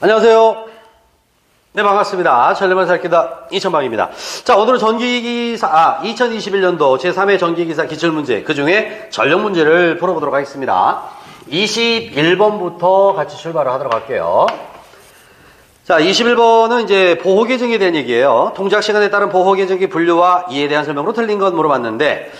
안녕하세요. 네, 반갑습니다. 전례만 살기다 이천방입니다. 자, 오늘은 전기기사, 아, 2021년도 제3회 전기기사 기출문제, 그 중에 전력 문제를 풀어보도록 하겠습니다. 21번부터 같이 출발을 하도록 할게요. 자, 21번은 이제 보호 계정에 대한 얘기예요. 동작 시간에 따른 보호 계정의 분류와 이에 대한 설명으로 틀린 건 물어봤는데,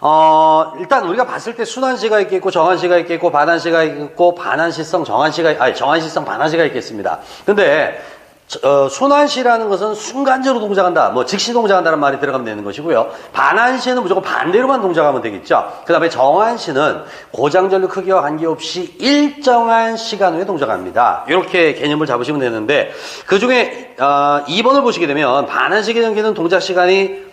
어, 일단 우리가 봤을 때 순환 시가 있겠고, 정한 시가 있겠고, 반환시가 있겠고, 반환시성, 정한 시가, 아니, 정한 시성, 반환시가 있겠습니다. 근데, 어, 순환시라는 것은 순간적으로 동작한다. 뭐, 즉시 동작한다는 말이 들어가면 되는 것이고요. 반환시는 무조건 반대로만 동작하면 되겠죠. 그 다음에 정환시는 고장전류 크기와 관계없이 일정한 시간 후에 동작합니다. 이렇게 개념을 잡으시면 되는데, 그 중에, 어, 2번을 보시게 되면, 반환시 계정기는 동작 시간이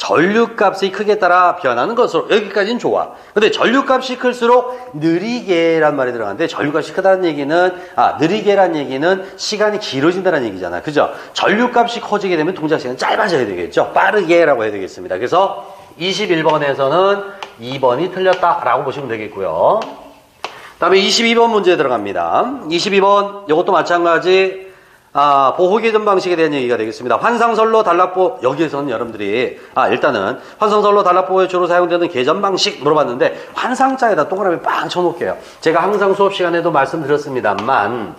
전류값의 크기에 따라 변하는 것으로 여기까지는 좋아. 근데 전류값이 클수록 느리게란 말이 들어가는데 전류값이 크다는 얘기는 아 느리게란 얘기는 시간이 길어진다는 얘기잖아. 그죠? 전류값이 커지게 되면 동작 시간이 짧아져야 되겠죠. 빠르게라고 해야 되겠습니다. 그래서 21번에서는 2번이 틀렸다라고 보시면 되겠고요. 다음에 22번 문제 들어갑니다. 22번 이것도 마찬가지 아, 보호계전 방식에 대한 얘기가 되겠습니다. 환상선로 단락보, 여기에서는 여러분들이, 아, 일단은, 환상선로 단락보에 주로 사용되는 계전 방식 물어봤는데, 환상자에다 동그라미 빵 쳐놓을게요. 제가 항상 수업 시간에도 말씀드렸습니다만,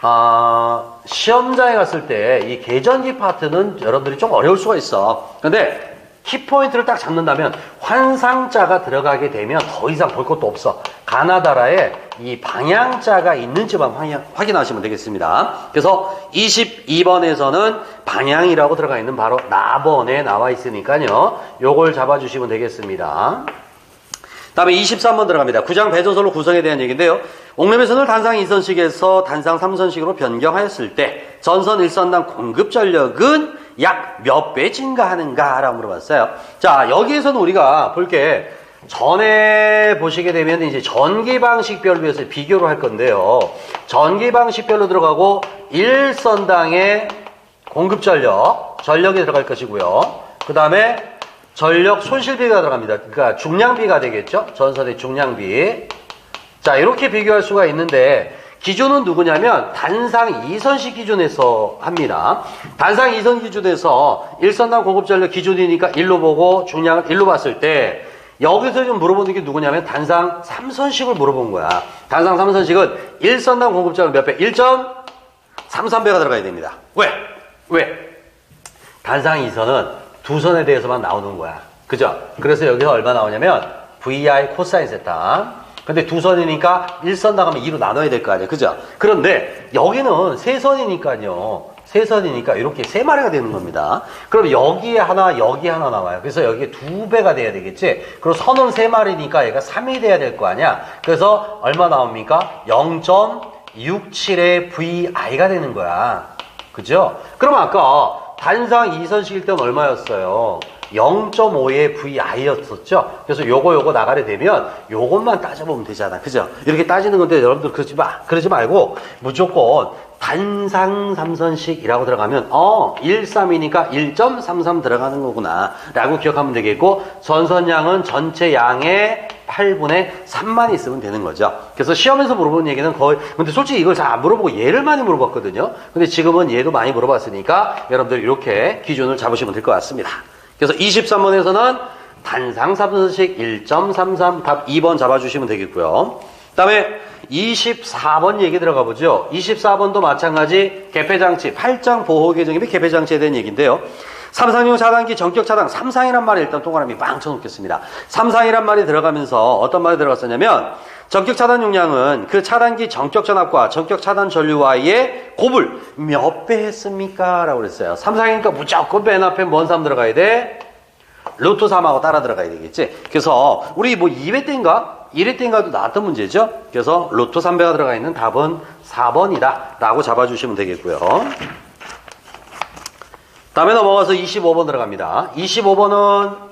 아, 시험장에 갔을 때이 계전기 파트는 여러분들이 좀 어려울 수가 있어. 근데, 키포인트를 딱 잡는다면 환상자가 들어가게 되면 더 이상 볼 것도 없어. 가나다라에 이 방향자가 있는지만 확인, 확인하시면 되겠습니다. 그래서 22번에서는 방향이라고 들어가 있는 바로 나번에 나와 있으니까요. 요걸 잡아주시면 되겠습니다. 다음에 23번 들어갑니다. 구장 배전선로 구성에 대한 얘기인데요. 옥내배선을 단상 2선식에서 단상 3선식으로 변경하였을 때 전선 1선당 공급 전력은 약 몇 배 증가하는가라고 물어봤어요. 자, 여기에서는 우리가 볼게 전에 보시게 되면 이제 전기 방식별로 해서 비교를 할 건데요. 전기 방식별로 들어가고 1선당의 공급 전력, 전력이 들어갈 것이고요. 그 다음에 전력 손실비가 들어갑니다. 그러니까 중량비가 되겠죠. 전선의 중량비. 자, 이렇게 비교할 수가 있는데 기준은 누구냐면 단상 2선식 기준에서 합니다. 단상 2선 기준에서 1선당 공급 전력 기준이니까 1로 보고 중량을 1로 봤을 때 여기서 좀 물어보는 게 누구냐면 단상 3선식을 물어본 거야. 단상 3선식은 1선당 공급 전력 몇 배? 1.33배가 들어가야 됩니다. 왜? 왜? 단상 2선은 두 선에 대해서만 나오는 거야. 그죠? 그래서 여기서 얼마 나오냐면 VI 코사인 세타. 근데 두 선이니까 1선 나가면 2로 나눠야 될 거 아니에요. 그죠? 그런데 여기는 세 선이니까요. 세 선이니까 이렇게 세 마리가 되는 겁니다. 그럼 여기에 하나, 여기 하나 나와요. 그래서 여기에 두 배가 돼야 되겠지? 그리고 선은 세 마리니까 얘가 3이 돼야 될 거 아니야? 그래서 얼마 나옵니까? 0.67의 VI가 되는 거야. 그죠? 그럼 아까 단상 2선식일 때는 얼마였어요? 0.5의 VI였었죠? 그래서 요거 요거 나가게 되면 요것만 따져보면 되잖아. 그죠? 이렇게 따지는 건데 여러분들 그러지 마. 그러지 말고 무조건 단상 3선식이라고 들어가면 어 1,3이니까 1.33 들어가는 거구나 라고 기억하면 되겠고 전선량은 전체 양의 8분의 3만 있으면 되는 거죠. 그래서 시험에서 물어보는 얘기는 거의 근데 솔직히 이걸 잘 안 물어보고 얘를 많이 물어봤거든요. 근데 지금은 얘도 많이 물어봤으니까 여러분들 이렇게 기준을 잡으시면 될 것 같습니다. 그래서 23번에서는 단상 3선식 1.33 답 2번 잡아주시면 되겠고요. 그 다음에 24번 얘기 들어가 보죠. 24번도 마찬가지 개폐장치, 8장 보호계정이 개폐장치에 대한 얘기인데요. 삼상용 차단기 전격 차단, 삼상이란 말에 일단 동그라미 빵 쳐놓겠습니다. 삼상이란 말이 들어가면서 어떤 말이 들어갔었냐면 전격 차단 용량은 그 차단기 전격 전압과 전격 차단 전류와의 곱을 몇 배 했습니까? 라고 그랬어요. 삼상이니까 무조건 맨 앞에 뭔삼 들어가야 돼? 루트 3하고 따라 들어가야 되겠지? 그래서 우리 뭐 2회 때인가? 1회 때인가도 나왔던 문제죠? 그래서 루트 3배가 들어가 있는 답은 4번이다. 라고 잡아주시면 되겠고요. 다음에 넘어가서 25번 들어갑니다. 25번은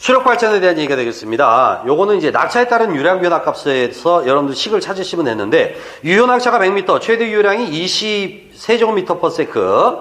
수력 발전에 대한 얘기가 되겠습니다. 요거는 이제 낙차에 따른 유량 변화 값에서 여러분들 식을 찾으시면 되는데 유효 낙차가 100m, 최대 유량이 23제곱미터 퍼 세크.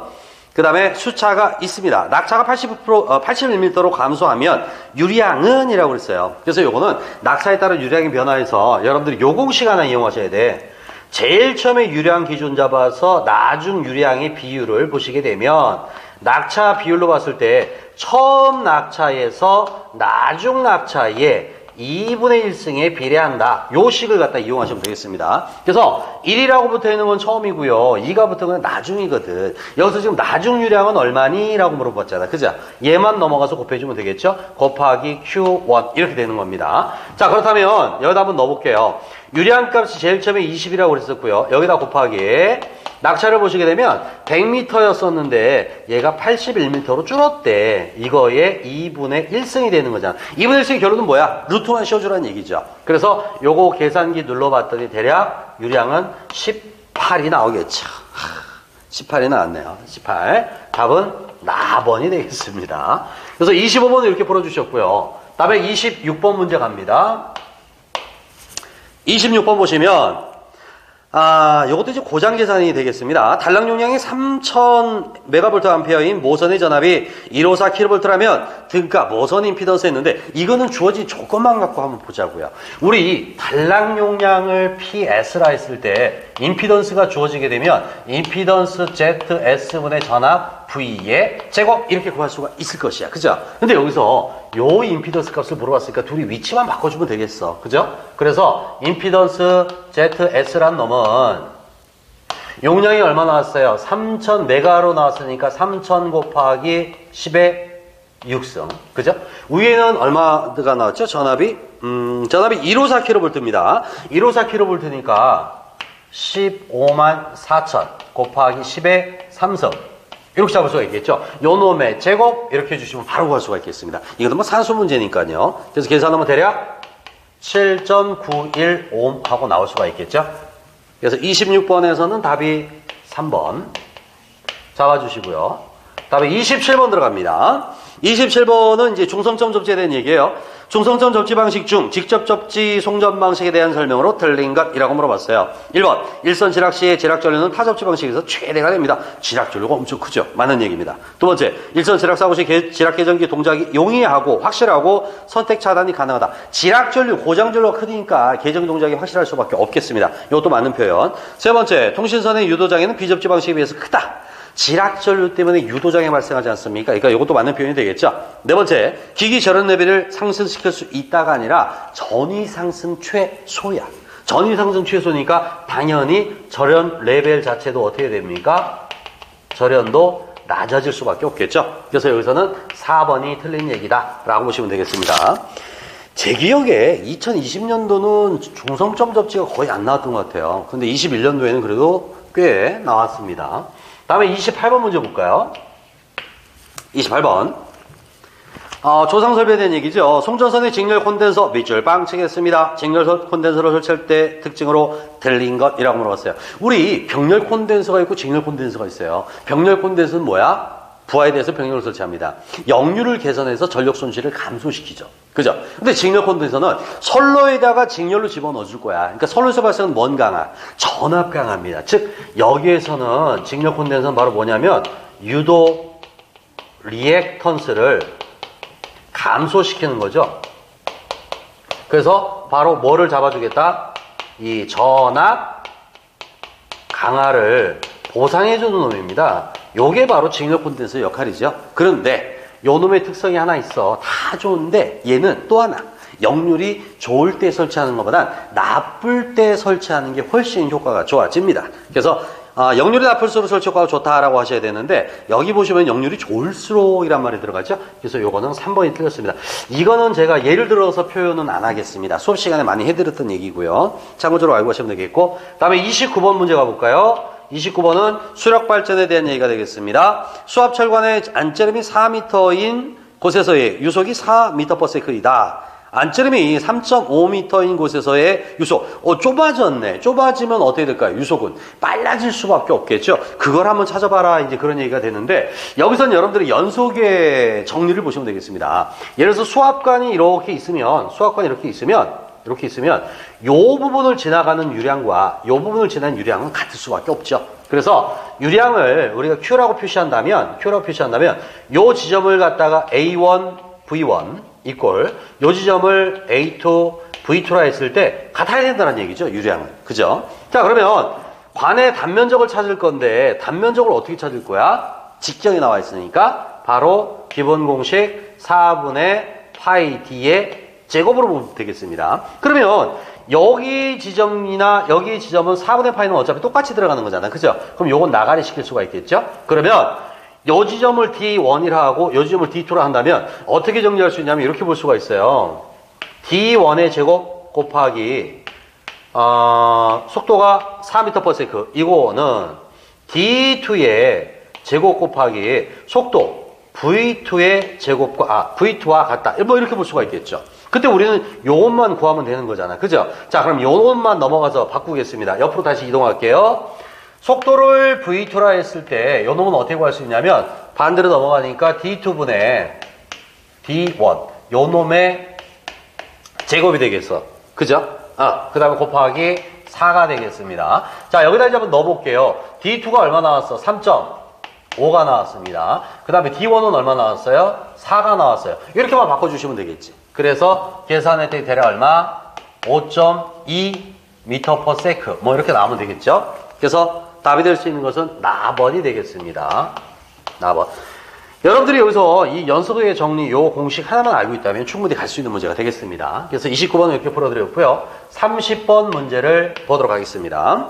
그 다음에 수차가 있습니다. 낙차가 80% 어, 81m로 감소하면 유량은 이라고 그랬어요. 그래서 요거는 낙차에 따른 유량이 변화해서 여러분들이 요 공식 하나 이용하셔야 돼. 제일 처음에 유량 기준 잡아서 나중 유량의 비율을 보시게 되면 낙차 비율로 봤을 때 처음 낙차에서 나중 낙차에 2분의 1승에 비례한다. 요 식을 갖다 이용하시면 되겠습니다. 그래서 1이라고 붙어 있는 건 처음이고요. 2가 붙은 건 나중이거든. 여기서 지금 나중 유량은 얼마니? 라고 물어봤잖아. 그죠? 얘만 넘어가서 곱해주면 되겠죠? 곱하기 Q1 이렇게 되는 겁니다. 자 그렇다면 여기다 한번 넣어볼게요. 유량값이 제일 처음에 20이라고 그랬었고요. 여기다 곱하기 낙차를 보시게 되면 100m였었는데 얘가 81m로 줄었대. 이거의 2분의 1승이 되는 거잖아. 2분의 1승의 결론은 뭐야? 루트만 씌워주라는 얘기죠. 그래서 요거 계산기 눌러봤더니 대략 유량은 18이 나오겠죠. 18이 나왔네요. 18. 답은 나번이 되겠습니다. 그래서 25번을 이렇게 풀어주셨고요. 다음에 26번 문제 갑니다. 26번 보시면 아, 이것도 이제 고장 계산이 되겠습니다. 단락 용량이 3000 메가볼트 암페어인 모선의 전압이 154 킬로볼트라면 등가 모선 임피던스 했는데 이거는 주어진 조건만 갖고 한번 보자고요. 우리 단락 용량을 PS라 했을 때 임피던스가 주어지게 되면 임피던스 ZS분의 전압 V의 제곱 이렇게 구할 수가 있을 것이야. 그죠? 근데 여기서 요 임피던스 값을 물어봤으니까 둘이 위치만 바꿔주면 되겠어. 그죠? 그래서 임피던스 ZS란 놈은 용량이 얼마 나왔어요? 3000 메가로 나왔으니까 3000 곱하기 10의 6승. 그죠? 위에는 얼마가 나왔죠? 전압이? 음, 전압이 154kV입니다. 154kV니까 15만 4천 곱하기 10의 3승. 이렇게 잡을 수가 있겠죠. 요 놈의 제곱 이렇게 해주시면 바로 구할 수가 있겠습니다. 이것도 뭐 산수 문제니까요. 그래서 계산하면 대략 7.915 하고 나올 수가 있겠죠. 그래서 26번에서는 답이 3번 잡아주시고요. 다음에 27번 들어갑니다. 27번은 이제 중성점 접지에 대한 얘기예요. 중성점 접지 방식 중 직접 접지 송전 방식에 대한 설명으로 틀린 것이라고 물어봤어요. 1번 일선 지락 시의 지락 전류는 타 접지 방식에서 최대가 됩니다. 지락 전류가 엄청 크죠. 많은 얘기입니다. 두 번째 일선 지락 사고 시 개- 지락 개전기 동작이 용이하고 확실하고 선택 차단이 가능하다. 지락 전류 고장 전류가 크니까 개정 동작이 확실할 수밖에 없겠습니다. 이것도 맞는 표현. 세 번째 통신선의 유도장애는 비접지 방식에 비해서 크다. 지락 전류 때문에 유도장애 발생하지 않습니까? 그러니까 이것도 맞는 표현이 되겠죠. 네 번째, 기기 절연 레벨을 상승시킬 수 있다가 아니라 전위 상승 최소야. 전위 상승 최소니까 당연히 절연 레벨 자체도 어떻게 됩니까? 절연도 낮아질 수밖에 없겠죠. 그래서 여기서는 4번이 틀린 얘기다라고 보시면 되겠습니다. 제 기억에 2020년도는 중성점 접지가 거의 안 나왔던 것 같아요. 근데 21년도에는 그래도 꽤 나왔습니다. 다음에 28번 문제 볼까요? 28번. 어, 조상 대한 얘기죠. 송전선의 직렬 콘덴서 밑줄 빵 치겠습니다. 직렬 콘덴서를 설치할 때 특징으로 들린 것이라고 물어봤어요. 우리 병렬 콘덴서가 있고 직렬 콘덴서가 있어요. 병렬 콘덴서는 뭐야? 부하에 대해서 병렬을 설치합니다. 역류를 개선해서 전력 손실을 감소시키죠. 그죠? 근데 직렬 콘덴서는 선로에다가 직렬로 집어넣어 줄 거야. 그러니까 선로에서 발생하는 뭔 강화? 전압 강화입니다. 즉, 여기에서는 직렬 콘덴서는 바로 뭐냐면, 유도 리액턴스를 감소시키는 거죠. 그래서 바로 뭐를 잡아주겠다? 이 전압 강화를 보상해주는 놈입니다. 요게 바로 직력 콘덴서 역할이죠. 그런데 요 놈의 특성이 하나 있어. 다 좋은데 얘는 또 하나. 역률이 좋을 때 설치하는 것보다 나쁠 때 설치하는 게 훨씬 효과가 좋아집니다. 그래서 아, 역률이 나쁠수록 설치 효과가 좋다라고 하셔야 되는데 여기 보시면 역률이 좋을수록이란 말이 들어가죠. 그래서 요거는 3번이 틀렸습니다. 이거는 제가 예를 들어서 표현은 안 하겠습니다. 수업 시간에 많이 해드렸던 얘기고요. 참고적으로 알고 가시면 되겠고 다음에 29번 문제 가볼까요? 29번은 수력 발전에 대한 얘기가 되겠습니다. 수압 철관의 안짜름이 4m인 곳에서의 유속이 4m/s이다. 안짜름이 3.5m인 곳에서의 유속. 어, 좁아졌네. 좁아지면 어떻게 될까요? 유속은 빨라질 수밖에 없겠죠. 그걸 한번 찾아봐라. 이제 그런 얘기가 되는데 여기서는 여러분들이 연속의 정리를 보시면 되겠습니다. 예를 들어서 수압관이 이렇게 있으면 수압관이 이렇게 있으면 이렇게 있으면 요 부분을 지나가는 유량과 요 부분을 지나는 유량은 같을 수밖에 없죠. 그래서 유량을 우리가 Q라고 표시한다면 Q라고 표시한다면 요 지점을 갖다가 A1, V1 이꼴 요 지점을 A2, V2라 했을 때 같아야 된다는 얘기죠. 유량은. 그죠? 자, 그러면 관의 단면적을 찾을 건데 단면적을 어떻게 찾을 거야? 직경이 나와 있으니까 바로 기본 공식 4분의 파이 d의 제곱으로 보면 되겠습니다. 그러면 여기 지점이나 여기 지점은 4분의 파이는 어차피 똑같이 들어가는 거잖아요. 그죠? 그럼 요건 나가리 시킬 수가 있겠죠? 그러면 요 지점을 D1이라 하고 요 지점을 D2라 한다면 어떻게 정리할 수 있냐면 이렇게 볼 수가 있어요. D1의 제곱 곱하기 어, 속도가 4m/s 이거는 D2의 제곱 곱하기 속도 V2의 제곱과 아 V2와 같다. 뭐 이렇게 볼 수가 있겠죠. 그때 우리는 요것만 구하면 되는 거잖아. 그죠? 자, 그럼 요것만 넘어가서 바꾸겠습니다. 옆으로 다시 이동할게요. 속도를 V2라 했을 때 요 놈은 어떻게 구할 수 있냐면 반대로 넘어가니까 D2분의 D1 요 놈의 제곱이 되겠어. 그죠? 아, 그 다음에 곱하기 4가 되겠습니다. 자, 여기다 이제 한번 넣어볼게요. D2가 얼마 나왔어? 3.5가 나왔습니다. 그 다음에 D1은 얼마 나왔어요? 4가 나왔어요. 이렇게만 바꿔주시면 되겠지. 그래서 계산했더니 대략 얼마? 5.2 m per sec. 뭐 이렇게 나오면 되겠죠? 그래서 답이 될 수 있는 것은 나번이 되겠습니다. 나번. 여러분들이 여기서 이 연속의 정리 요 공식 하나만 알고 있다면 충분히 갈 수 있는 문제가 되겠습니다. 그래서 29번은 이렇게 풀어드렸고요. 30번 문제를 보도록 하겠습니다.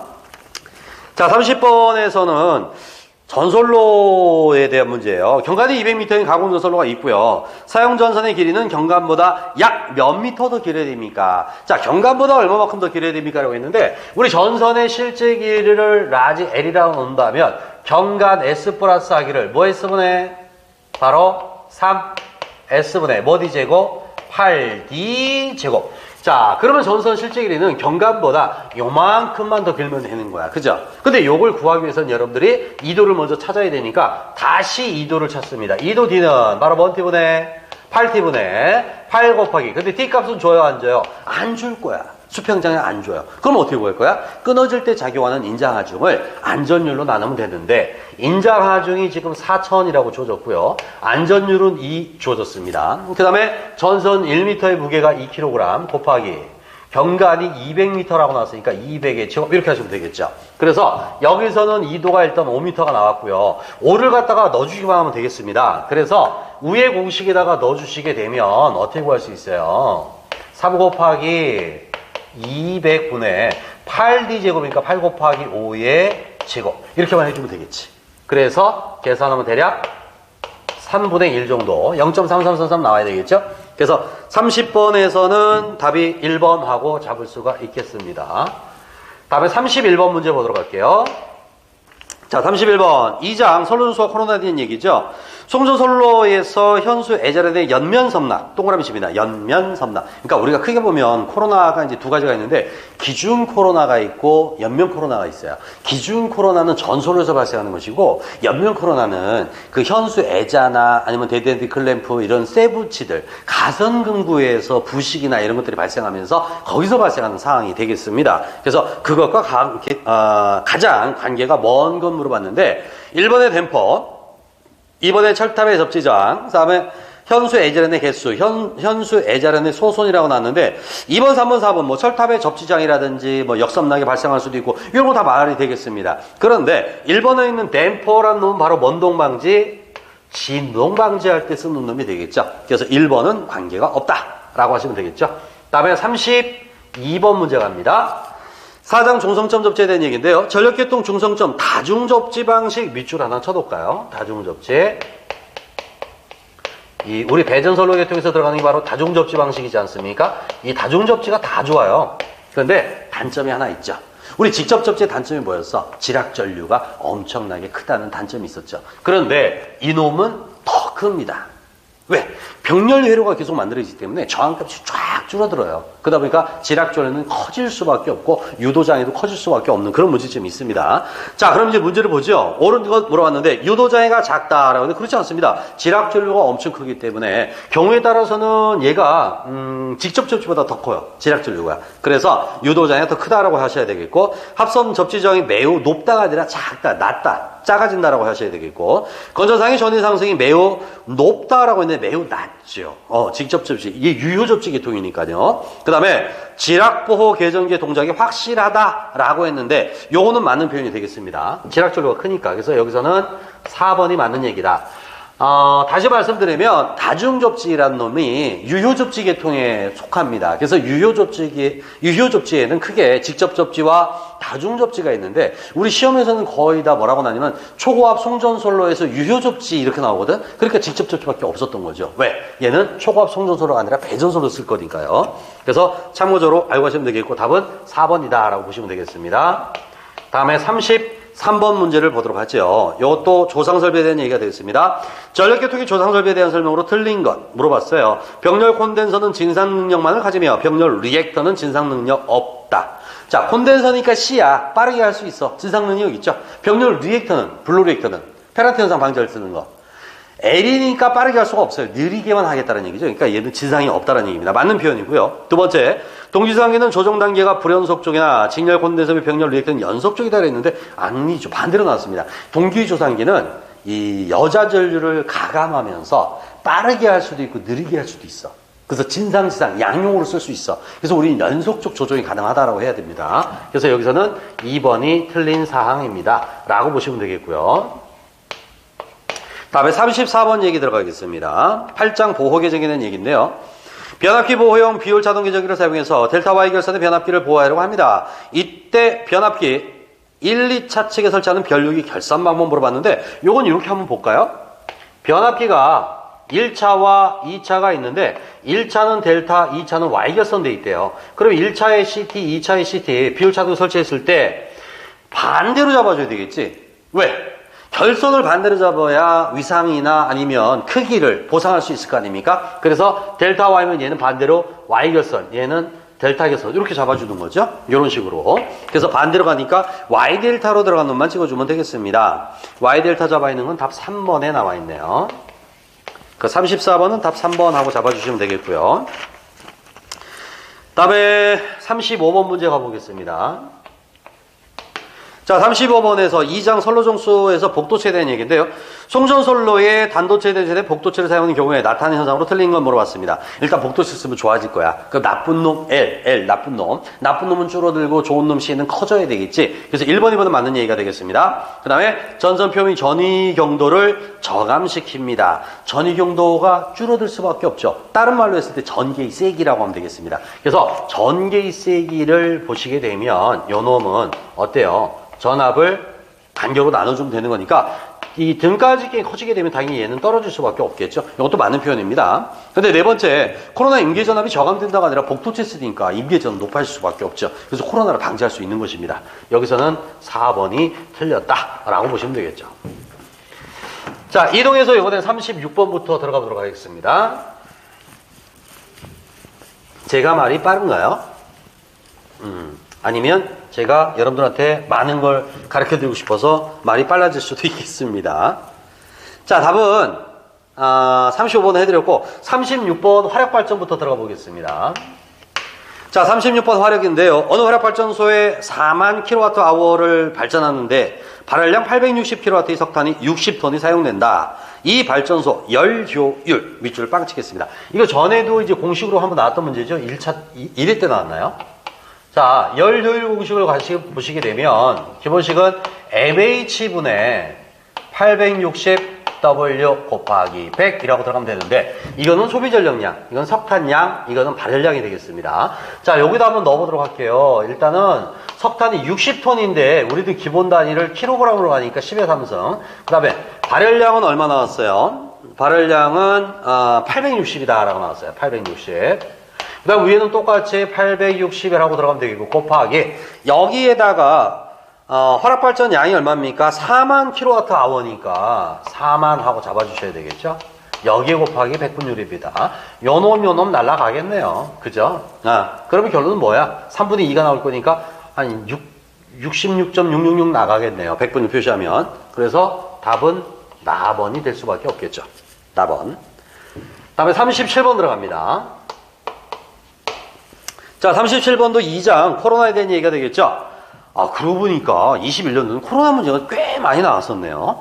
자, 30번에서는 전솔로에 대한 문제예요. 경관이 200m인 가공 전솔로가 있고요. 사용 전선의 길이는 경관보다 약 몇 미터 더 길어야 됩니까? 자, 경관보다 얼마만큼 더 길어야 됩니까? 라고 했는데 우리 전선의 실제 길이를 라지 L이라고 놓는다면 경관 S 플러스 하기를 뭐 S분의 바로 3S분의 뭐 D제곱 8D 제곱 자, 그러면 전선 실제 길이는 경관보다 요만큼만 더 길면 되는 거야. 그죠? 근데 요걸 구하기 위해서는 여러분들이 2도를 먼저 찾아야 되니까 다시 2도를 찾습니다. 2도 D는 바로 뭔 T분의 8T분의 8 곱하기. 근데 T 값은 줘요, 안 줘요? 안 줄 거야. 수평장에 안 줘요. 그럼 어떻게 구할 거야? 끊어질 때 작용하는 인장하중을 안전율로 나누면 되는데 인장하중이 지금 4천이라고 줘졌고요. 안전율은 2 줘졌습니다. 그 다음에 전선 1m의 무게가 2kg 곱하기 경관이 200m라고 나왔으니까 200의 제곱 이렇게 하시면 되겠죠. 그래서 여기서는 2도가 일단 5m가 나왔고요. 5를 갖다가 넣어주기만 하면 되겠습니다. 그래서 위에 공식에다가 넣어주시게 되면 어떻게 구할 수 있어요? 3 곱하기 200분의 8d제곱이니까 8 곱하기 5의 제곱 이렇게만 해주면 되겠지. 그래서 계산하면 대략 3분의 1 정도 0.3333 나와야 되겠죠. 그래서 30번에서는 답이 1번 하고 잡을 수가 있겠습니다. 다음에 31번 문제 보도록 할게요. 자, 31번. 2장 선론수와 코로나에 대한 얘기죠. 송전선로에서 현수 애자련의 연면섬락, 동그라미 칩니다. 연면섬락. 그러니까 우리가 크게 보면 코로나가 이제 두 가지가 있는데 기준 코로나가 있고 연면 코로나가 있어요. 기준 코로나는 전솔로에서 발생하는 것이고 연면 코로나는 그 현수 애자나 아니면 데드앤디 클램프 이런 세부치들 가선근구에서 부식이나 이런 것들이 발생하면서 거기서 발생하는 상황이 되겠습니다. 그래서 그것과 가, 어, 가장 관계가 먼 건 물어봤는데 1번의 댐퍼 2번에 철탑의 접지장, 그 다음에 현수 애자련의 개수, 현, 현수 애자련의 소손이라고 나왔는데 2번, 3번, 4번 뭐 철탑의 접지장이라든지 뭐 역삼락이 발생할 수도 있고 이런 거 다 말이 되겠습니다. 그런데 1번에 있는 댐퍼라는 놈은 바로 먼동방지, 진동방지 할 때 쓰는 놈이 되겠죠. 그래서 1번은 관계가 없다 라고 하시면 되겠죠. 다음에 32번 문제 갑니다. 사장 중성점 접지에 대한 얘기인데요. 전력계통 중성점 다중접지 방식 밑줄 하나 쳐둘까요? 다중접지. 이 우리 배전선로 계통에서 들어가는 게 바로 다중접지 방식이지 않습니까? 이 다중접지가 다 좋아요. 그런데 단점이 하나 있죠. 우리 직접 접지의 단점이 뭐였어? 지락 전류가 엄청나게 크다는 단점이 있었죠. 그런데 이놈은 더 큽니다. 왜? 병렬 회로가 계속 만들어지기 때문에 저항값이 쫙 줄어들어요. 그러다 보니까 지락전에는 커질 수밖에 없고 유도장애도 커질 수밖에 없는 그런 문제점이 있습니다. 자, 그럼 이제 문제를 보죠. 오른 것 물어봤는데 유도장애가 작다라고 하는데 그렇지 않습니다. 지락전류가 엄청 크기 때문에 경우에 따라서는 얘가 음, 직접 접지보다 더 커요. 지락전류가. 그래서 유도장애가 더 크다라고 하셔야 되겠고 합선 접지정이 매우 높다가 아니라 작다, 낮다. 작아진다라고 하셔야 되겠고 건전상의 전위 상승이 매우 높다라고 했는데 매우 낮 죠. 어, 직접 접지 이게 유효 접지 계통이니까 있으니까요. 그 다음에 지락보호 계정기의 동작이 확실하다라고 했는데 요거는 맞는 표현이 되겠습니다. 지락 전류가 크니까. 그래서 여기서는 4번이 맞는 얘기다. 어, 다시 말씀드리면 다중접지라는 놈이 유효접지 계통에 속합니다. 그래서 유효접지 유효접지에는 크게 직접 접지와 다중접지가 있는데 우리 시험에서는 거의 다 뭐라고 나냐면 초고압 송전솔로에서 유효접지 이렇게 나오거든. 그러니까 직접 접지밖에 없었던 거죠. 왜? 얘는 초고압 송전솔로가 아니라 배전솔로 쓸 거니까요. 그래서 참고적으로 알고 가시면 되겠고 답은 4번이다라고 보시면 되겠습니다. 다음에 30 3번 문제를 보도록 하죠. 이것도 조상설비에 대한 얘기가 되겠습니다. 전력계통의 조상설비에 대한 설명으로 틀린 것 물어봤어요. 병렬 콘덴서는 진상 능력만을 가지며 병렬 리액터는 진상 능력 없다. 자, 콘덴서니까 C야. 빠르게 할 수 있어. 진상 능력 있죠. 병렬 리액터는, 블루 리액터는 페란트 현상 방지를 쓰는 거. L이니까 빠르게 할 수가 없어요. 느리게만 하겠다는 얘기죠. 그러니까 얘는 진상이 없다는 얘기입니다. 맞는 표현이고요. 두 번째, 동지상계는 조정 단계가 불연속 쪽이나 직렬 콘덴서비 병렬 리액터는 연속 쪽이다 그랬는데 아니죠. 반대로 나왔습니다. 동기 조상기는 이 여자 전류를 가감하면서 빠르게 할 수도 있고 느리게 할 수도 있어. 그래서 진상지상 양용으로 쓸 수 있어. 그래서 우리는 연속적 조정이 가능하다라고 해야 됩니다. 그래서 여기서는 2번이 틀린 사항입니다. 라고 보시면 되겠고요. 다음에 34번 얘기 들어가겠습니다. 8장 보호 계정에 대한 얘기인데요. 변압기 보호용 비율 자동 계정기를 사용해서 델타 Y 결선의 변압기를 보호하려고 합니다. 이때 변압기 1, 2차 측에 설치하는 변류기 결산 방법 물어봤는데 요건 이렇게 한번 볼까요? 변압기가 1차와 2차가 있는데 1차는 델타, 2차는 Y 결선돼 있대요. 그럼 1차의 CT, 2차의 CT 비율 자동 설치했을 때 반대로 잡아줘야 되겠지. 왜? 결선을 반대로 잡아야 위상이나 아니면 크기를 보상할 수 있을 거 아닙니까? 그래서 델타 Y면 얘는 반대로 Y 결선, 얘는 델타 결선 이렇게 잡아주는 거죠. 이런 식으로. 그래서 반대로 가니까 Y 델타로 들어간 놈만 찍어주면 되겠습니다. Y 델타 잡아 있는 건 답 3번에 나와 있네요. 그 34번은 답 3번 하고 잡아주시면 되겠고요. 다음에 35번 문제 가보겠습니다. 자, 35번에서 2장 선로정수에서 복도체에 대한 얘기인데요. 송전선로의 단도체 대신에 복도체를 사용하는 경우에 나타나는 현상으로 틀린 건 물어봤습니다. 일단 복도체 쓰면 좋아질 거야. 그 나쁜 놈 L, L 나쁜 놈. 나쁜 놈은 줄어들고 좋은 놈 C는 커져야 되겠지. 그래서 1번, 2번은 맞는 얘기가 되겠습니다. 그 다음에 전선 표면 전위 경도를 저감시킵니다. 전위 경도가 줄어들 수밖에 없죠. 다른 말로 했을 때 전개의 세기라고 하면 되겠습니다. 그래서 전개의 세기를 보시게 되면 요 놈은 어때요? 전압을 간격으로 나눠주면 되는 거니까 이 등까지 커지게 되면 당연히 얘는 떨어질 수밖에 없겠죠. 이것도 맞는 표현입니다. 근데 네 번째, 코로나 임계 전압이 저감된다가 아니라 복토체 쓰니까 임계 전압 높아질 수밖에 없죠. 그래서 코로나를 방지할 수 있는 것입니다. 여기서는 4번이 틀렸다라고 보시면 되겠죠. 자, 이동해서 이번엔 36번부터 들어가 보도록 하겠습니다. 제가 말이 빠른가요? 음, 아니면 제가 여러분들한테 많은 걸 가르쳐 드리고 싶어서 말이 빨라질 수도 있겠습니다. 자, 답은 아, 35번 해드렸고 36번 화력 발전부터 들어가 보겠습니다. 자, 36번 화력인데요. 어느 화력 발전소에 4만 kWh를 발전하는데 발열량 860kW의 석탄이 60톤이 사용된다. 이 발전소 열효율 밑줄 빵 치겠습니다. 이거 전에도 이제 공식으로 한번 나왔던 문제죠. 1차 1회 때 나왔나요? 자, 열 효율 공식을 같이 보시게 되면 기본식은 MH분의 860W 곱하기 100이라고 들어가면 되는데 이거는 소비 전력량, 이건 석탄량, 이거는 발열량이 되겠습니다. 자, 여기다 한번 넣어보도록 할게요. 일단은 석탄이 60톤인데 우리도 기본 단위를 킬로그램으로 가니까 10의 3승. 그 다음에 발열량은 얼마 나왔어요? 발열량은 어, 860이다라고 나왔어요. 860. 그 다음 위에는 똑같이 860이라고 들어가면 되겠고 곱하기 여기에다가 어, 화력발전 양이 얼마입니까? 4만 kWh니까 4만 하고 잡아주셔야 되겠죠? 여기에 곱하기 100분율입니다. 요놈 요놈 날라가겠네요. 그죠? 아, 그러면 결론은 뭐야? 3분의 2가 나올 거니까 한 6, 66.666 나가겠네요. 100분율 표시하면. 그래서 답은 나번이 될 수밖에 없겠죠. 나번. 다음에 37번 들어갑니다. 자, 37번도 2장 코로나에 대한 얘기가 되겠죠? 아, 그러고 보니까 21년도는 코로나 문제가 꽤 많이 나왔었네요.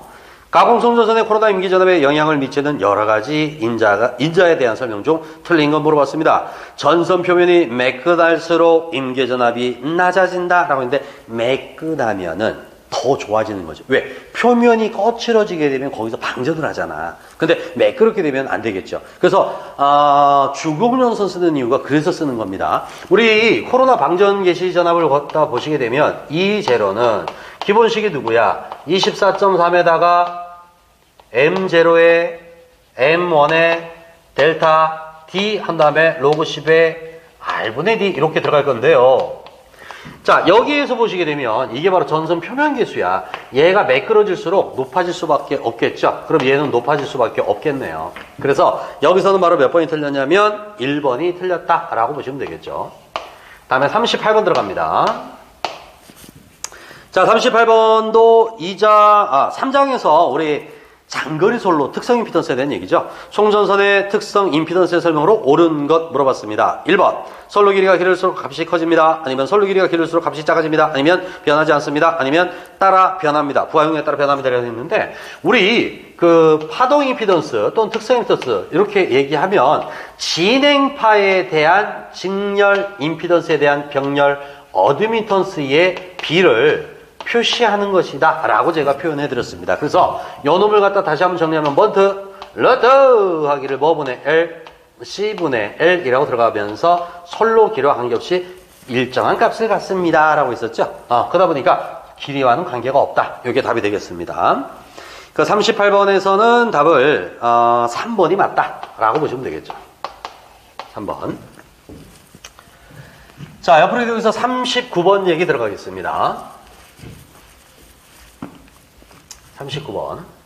가공성전선의 코로나 임기 전압에 영향을 미치는 여러 가지 인자가, 인자에 대한 설명 중 틀린 건 물어봤습니다. 전선 표면이 매끈할수록 임계 전압이 낮아진다 라고 했는데 매끈하면은 더 좋아지는 거죠. 왜? 표면이 거칠어지게 되면 거기서 방전을 하잖아. 근데 매끄럽게 되면 안 되겠죠. 그래서 아, 주공연선 쓰는 이유가 그래서 쓰는 겁니다. 우리 코로나 방전 개시 전압을 걷다 보시게 되면 이 제로는 기본식이 누구야? 24.3에다가 M0에 M1에 델타 D 한 다음에 로그 10에 R분의 D 이렇게 들어갈 건데요. 자, 여기에서 보시게 되면 이게 바로 전선 표면 계수야. 얘가 매끄러질수록 높아질 수밖에 없겠죠. 그럼 얘는 높아질 수밖에 없겠네요. 그래서 여기서는 바로 몇 번이 틀렸냐면 1번이 틀렸다라고 보시면 되겠죠. 다음에 38번 들어갑니다. 자, 38번도 2장, 아, 3장에서 우리 장거리 솔로 특성 임피던스에 대한 얘기죠. 송전선의 특성 임피던스의 설명으로 옳은 것 물어봤습니다. 1번. 솔로 길이가 길을수록 값이 커집니다. 아니면 솔로 길이가 길을수록 값이 작아집니다. 아니면 변하지 않습니다. 아니면 따라 변합니다. 부하용에 따라 변합니다. 라고 했는데, 우리 그 파동 임피던스 또는 특성 임피던스 이렇게 얘기하면 진행파에 대한 직렬 임피던스에 대한 병렬 어드미턴스의 비를 표시하는 것이다 라고 제가 표현해 드렸습니다. 그래서 요 놈을 갖다 다시 한번 정리하면 번트 러트 하기를 뭐분의 L C분의 L이라고 들어가면서 솔로 길이와 관계없이 일정한 값을 갖습니다 라고 있었죠. 어, 그러다 보니까 길이와는 관계가 없다. 이게 답이 되겠습니다. 그 38번에서는 답을 어, 3번이 맞다 라고 보시면 되겠죠. 3번. 자, 옆으로 여기서 39번 얘기 들어가겠습니다. 39번.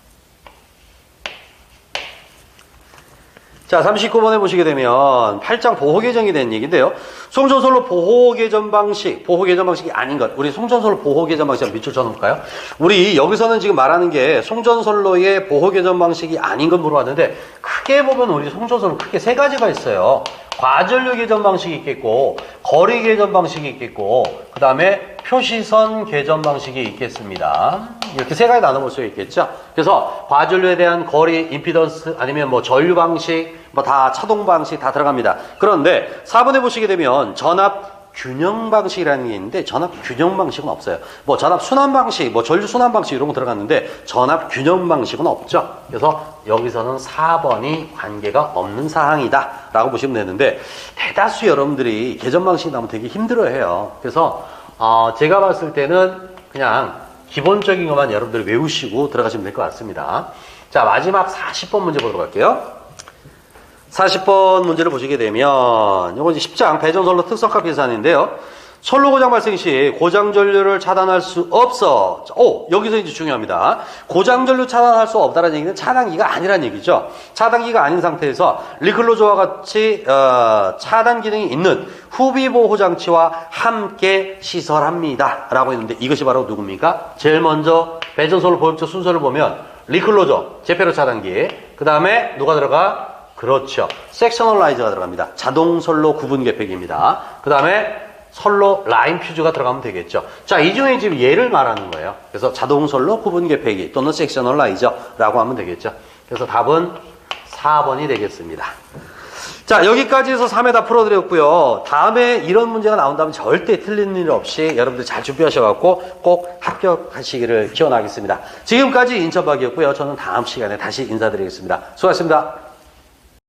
자, 39번에 보시게 되면 8장 보호 계정에 대한 얘기인데요. 송전솔로 보호 계정 방식, 보호 계정 방식이 아닌 것. 우리 송전솔로 보호 계정 방식 밑줄 쳐놓을까요? 우리 여기서는 지금 말하는 게 송전솔로의 보호 계정 방식이 아닌 것 물어봤는데 크게 보면 우리 송전솔로 크게 세 가지가 있어요. 과전류 계정 방식이 있겠고, 거리 계정 방식이 있겠고, 그 다음에 표시선 계정 방식이 있겠습니다. 이렇게 세 가지 나눠볼 수 있겠죠. 그래서 과전류에 대한 거리, 임피던스, 아니면 뭐 전류 방식, 뭐 다 차동 방식 다 들어갑니다. 그런데 4번에 보시게 되면 전압 균형 방식이라는 게 있는데 전압 균형 방식은 없어요. 뭐 전압 순환 방식, 뭐 전류 순환 방식 이런 거 들어갔는데 전압 균형 방식은 없죠. 그래서 여기서는 4번이 관계가 없는 사항이다라고 보시면 되는데 대다수 여러분들이 계전 방식 나오면 되게 힘들어해요. 그래서 어, 제가 봤을 때는 그냥 기본적인 것만 여러분들이 외우시고 들어가시면 될 것 같습니다. 자 마지막 40번 문제 보도록 할게요. 40번 문제를 보시게 되면 이건 이제 10장 배전솔로 특성값 계산인데요. 솔로 고장 발생 시 고장 전류를 차단할 수 없어. 오, 여기서 이제 중요합니다. 고장 전류 차단할 수 없다는 얘기는 차단기가 아니란 얘기죠. 차단기가 아닌 상태에서 리클로저와 같이 어, 차단 기능이 있는 후비 보호 장치와 함께 시설합니다. 라고 했는데 이것이 바로 누굽니까? 제일 먼저 배전솔로 보급적 순서를 보면 리클로저, 제페로 차단기. 그 다음에 누가 들어가? 그렇죠. 섹셔널라이저가 들어갑니다. 자동 솔로 구분 개폐기입니다. 그 다음에 솔로 라인 퓨즈가 들어가면 되겠죠. 자, 이 중에 지금 얘를 말하는 거예요. 그래서 자동 솔로 구분 개폐기 또는 섹셔널라이저라고 하면 되겠죠. 그래서 답은 4번이 되겠습니다. 자, 여기까지 해서 3회 다 풀어드렸고요. 다음에 이런 문제가 나온다면 절대 틀린 일 없이 여러분들 잘 준비하셔갖고 꼭 합격하시기를 기원하겠습니다. 지금까지 인천박이었고요. 저는 다음 시간에 다시 인사드리겠습니다. 수고하셨습니다.